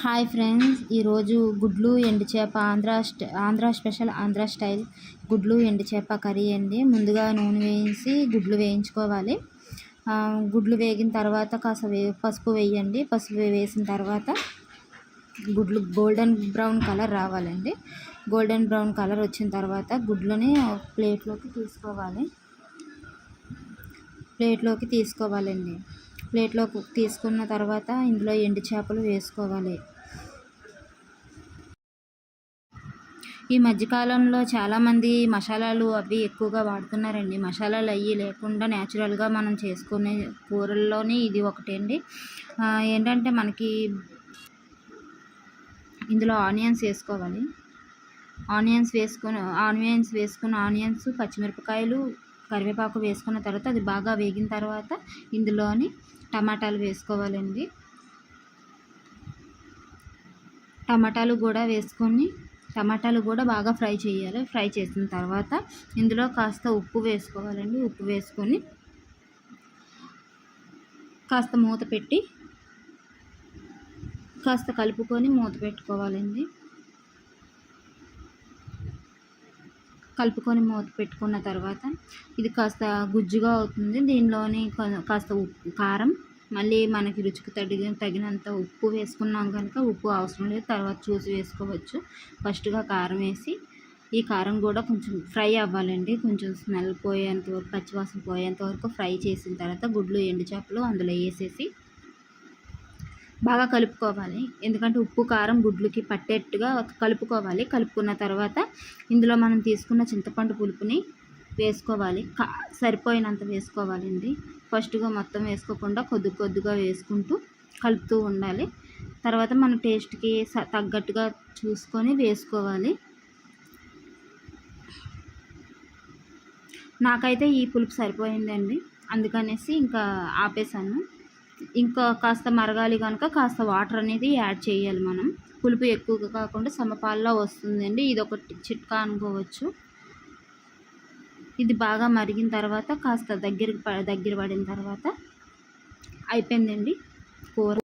Hi friends ఈరోజు గుడ్లు ఎండు చేప ఆంధ్ర స్ట ఆంధ్ర స్పెషల్ ఆంధ్ర స్టైల్ గుడ్లు ఎండు చేప కర్రీ అండి. ముందుగా నూనె వేయించి గుడ్లు వేయించుకోవాలి. గుడ్లు వేగిన తర్వాత కాస్త వే పసుపు వేయండి. పసుపు వేసిన తర్వాత గుడ్లు గోల్డెన్ బ్రౌన్ కలర్ రావాలండి. గోల్డెన్ బ్రౌన్ కలర్ వచ్చిన తర్వాత గుడ్లని ప్లేట్లోకి తీసుకోవాలి. ప్లేట్లోకి తీసుకోవాలండి. ప్లేట్లో తీసుకున్న తర్వాత ఇందులో ఎండు చేపలు వేసుకోవాలి. ఈ మధ్యకాలంలో చాలామంది మసాలాలు అవి ఎక్కువగా వాడుతున్నారండి. మసాలాలు అవి లేకుండా న్యాచురల్గా మనం చేసుకునే కూరల్లోనే ఇది ఒకటి అండి ఏంటంటే మనకి ఇందులో ఆనియన్స్ వేసుకోవాలి. ఆనియన్స్ వేసుకున్న ఆనియన్స్ వేసుకున్న ఆనియన్స్ పచ్చిమిరపకాయలు కరివేపాకు వేసుకున్న తర్వాత అది బాగా వేగిన తర్వాత ఇందులోని టమాటాలు వేసుకోవాలండి. టమాటాలు కూడా వేసుకొని టమాటాలు కూడా బాగా ఫ్రై చేయాలి. ఫ్రై చేసిన తర్వాత ఇందులో కాస్త ఉప్పు వేసుకోవాలండి. ఉప్పు వేసుకొని కాస్త మూత పెట్టి కాస్త కలుపుకొని మూత పెట్టుకోవాలండి. కలుపుకొని మూత పెట్టుకున్న తర్వాత ఇది కాస్త గుజ్జుగా అవుతుంది. దీనిలోని కాస్త ఉప్పు కారం మళ్ళీ మనకి రుచికి తగిన తగినంత ఉప్పు వేసుకున్నాం కనుక ఉప్పు అవసరం లేదు. తర్వాత చూసి వేసుకోవచ్చు. ఫస్ట్గా కారం వేసి ఈ కారం కూడా కొంచెం ఫ్రై అవ్వాలండి. కొంచెం స్మెల్ పోయేంత వరకు పచ్చివాసన పోయేంత వరకు ఫ్రై చేసిన తర్వాత గుడ్లు ఎండు చేపలు అందులో వేసేసి బాగా కలుపుకోవాలి. ఎందుకంటే ఉప్పు కారం గుడ్లకి పట్టేట్టుగా కలుపుకోవాలి. కలుపుకున్న తర్వాత ఇందులో మనం తీసుకున్న చింతపండు పులుపుని వేసుకోవాలి. కా సరిపోయినంత వేసుకోవాలండి. ఫస్ట్గా మొత్తం వేసుకోకుండా కొద్ది కొద్దిగా వేసుకుంటూ కలుపుతూ ఉండాలి. తర్వాత మన టేస్ట్కి స- తగ్గట్టుగా చూసుకొని వేసుకోవాలి. నాకైతే ఈ పులుపు సరిపోయిందండి. అందుకనేసి ఇంకా ఆపేసాను. ఇంకా కాస్త మరగాలి కనుక కాస్త వాటర్ అనేది యాడ్ చేయాలి మనం. పులుపు ఎక్కువగా కాకుండా సమపాల్లో వస్తుందండి. ఇది ఒక చిట్కా అనుకోవచ్చు. ఇది బాగా మరిగిన తర్వాత కాస్త దగ్గర దగ్గర పడిన తర్వాత అయిపోయిందండి. కూర